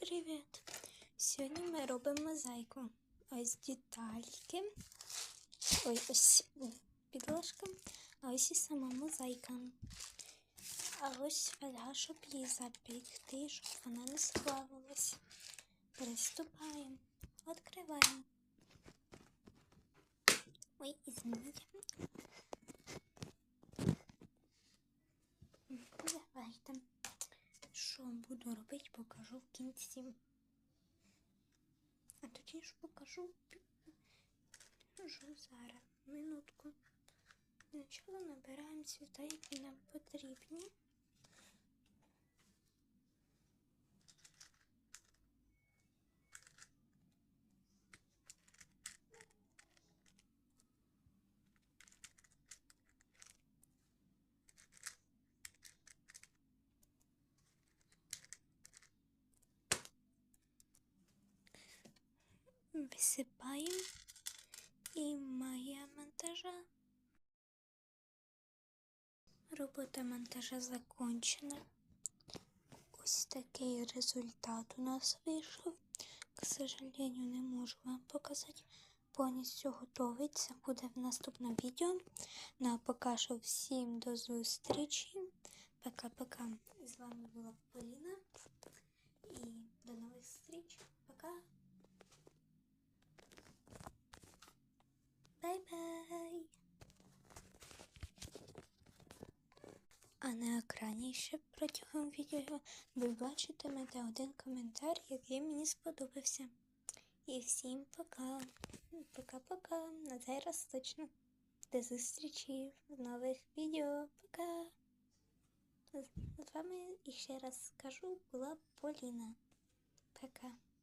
Привіт! Сьогодні ми робимо мозаїку. Ось детальки. Ой, ось підложка. А ось і сама мозаїка. А ось фольга, щоб її запекти, щоб вона не сплавилась. Приступаємо. Відкриваємо. Ой, извините. Давайте. Що буду робити, покажу в кінці. А ж покажу що зараз. Минутку. Спочатку набираємо цвіта, які нам потрібні. Висипаємо і магія монтажа. Робота монтажа закончена. Ось такий результат у нас вийшов. К сожалению, не можу вам показати. Повністю готовий. Це буде в наступному відео. Ну а поки що всім до зустрічі. Пока-пока. З вами була Поліна. І до нових зустріч. Пока. Бай-бай! А на екрані ще протягом відео ви бачитимете один коментар, який мені сподобався. І всім пока. Пока-пока. На цей точно. До зустрічі в нових відео. Пока. З вами ще раз скажу була Поліна. Пока.